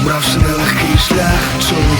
обравши нелегкий шлях. Чоловік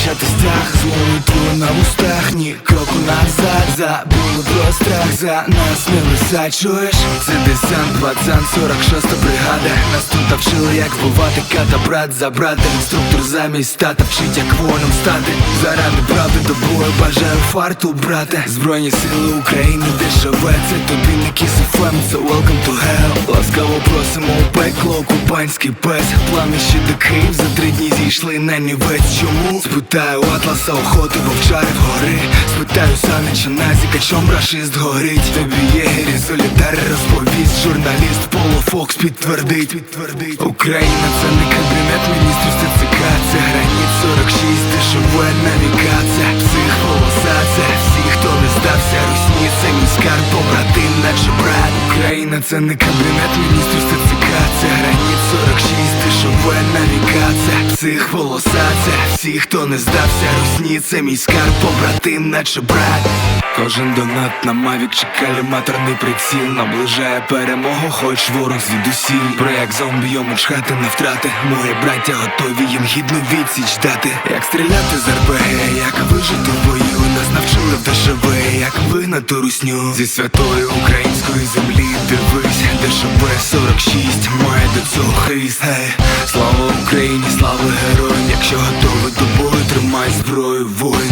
захищати стяг З молитвою на вустах, ні кроку назад Забули про страх, за нас не лиса, чуєш? Це десант, пацан, 46 бригада. Нас тут навчили, як вбивати ката, брат за брата Інструктор замість тата вчить, як воїном стати. Заради правди до бою бажаю фарту, брате. Збройні сили України, де живе Це тобі не кісифем, це welcome to hell. Ласкаво просимо у пекло, окупанський пес. Плани ще до Київ за три дні зійшли на нівець. Чому? Спитаю у Атласа охоти, вовчарів гори Спитаю Санича Назіка, чом рашист горить. Тобі єгері, солідар розповість. Журналіст Поло Фокс підтвердить, підтвердить. Україна це не кабінет міністрів ТЦК Це граніт 46, ти живе на віка Це всі, хто не здався Русні, це мій скарб, побратим, наче брат. Україна це не кабінет міністрів ТЦК Це граніт 46, ти живе на віка псих волоса, всі, хто не здався Русні, це мій скарб, побратим, наче брат. Кожен донат на мавік чи каліматорний приціл. Наближає перемогу, хоч ворог звідусіль. Проект зомбі йому чхати на втрати. Мої браття готові їм гідну відсіч дати. Як стріляти з РПГ, як вижити в бою. Нас навчили в ДШВ, як вигнати русню. Зі святої української землі дивись ДШВ 46 має до цього хист. Гей, Слава Україні, слава героям. Якщо готовий до бою, тримай зброю, воїн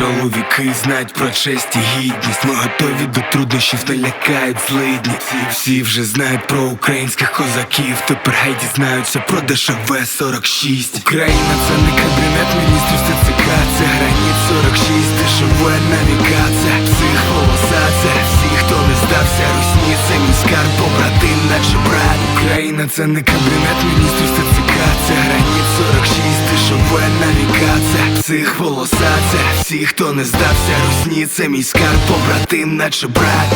Чоловіки знають про честь і гідність. Ми готові до труднощів, не лякають злидні. Всі, вже знають про українських козаків. Тепер гей дізнаються про ДШВ 46 Україна це не кабінет міністрів ТЦК Це граніт 46, ДШВ на віка Це псих волоса, це всі, хто не здався Русні, це мій скарб, побратим, наче брат. Україна це не кабінет міністрів ТЦК Це граніт 46, ДШВ на віка Це псих волоса, це всі, хто не здався Русні, це мій скарб, побратим, наче брат